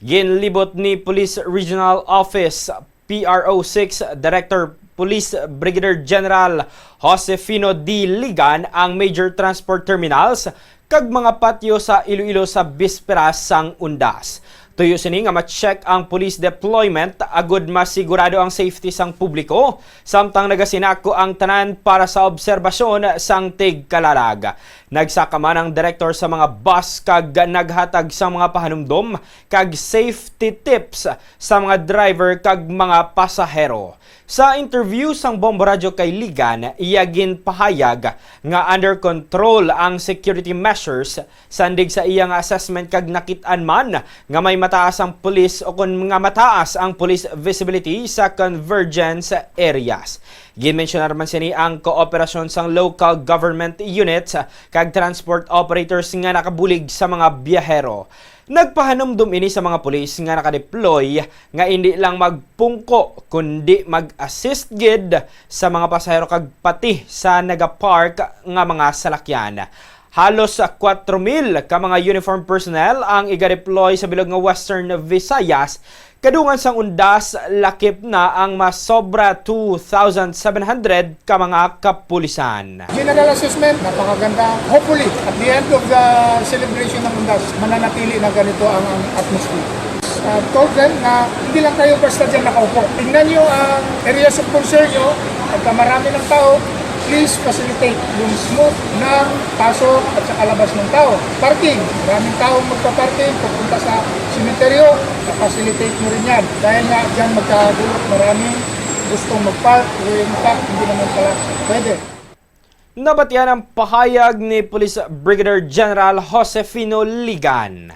Ginlibot ni Police Regional Office PRO6 Director Police Brigadier General Josefino D. Ligan ang major transport terminals kag mga patio sa Iloilo sa bisperas sang undas. Tuyo sini nga ma-check ang police deployment agud masigurado ang safety sang publiko samtang nagasinako ang tanan para sa obserbasyon sang tig kalalag. Nagsaka man ang director sa mga bus kag naghatag sa mga pahanumdom kag safety tips sa mga driver kag mga pasahero. Sa interview sang Bombo Radio kay Ligan, iyagin pahayag nga under control ang security measures sandig sa iyang assessment kag nakit-an man nga may mataas ang police o kung nga mataas ang police visibility sa convergence areas. Ginmensyonar man sini ang kooperasyon sang local government units kag transport operators nga nakabulig sa mga biyahero. Nagpahanumdum ini sa mga pulis nga nakadeploy nga hindi lang magpungko kundi mag-assist gid sa mga pasahero kag pati sa nagapark nga mga salakyan. Halos 4,000 ka mga uniform personnel ang iga-deploy sa bilog nga Western Visayas Kadungan sang undas, lakip na ang masobra 2,700 ka mga kapulisan. General assessment, napakaganda. Hopefully, at the end of the celebration ng Undas, mananatili na ganito ang, atmosphere. Uh, told them na hindi lang kayo basta dyan nakaupo. Tingnan nyo ang areas of concern nyo, pagka marami ng tao, please facilitate yung smooth ng pasok at sa kalabas ng tao. Parking, maraming tao magpa-parking, pupunta sa simenteryo, facilitate nyo rin yan. Dahil nga dyan magkagulot maraming gustong mag-park, in fact, hindi naman pala pwede. Nabatyan ang pahayag ni Police Brigadier General Josefino Ligan.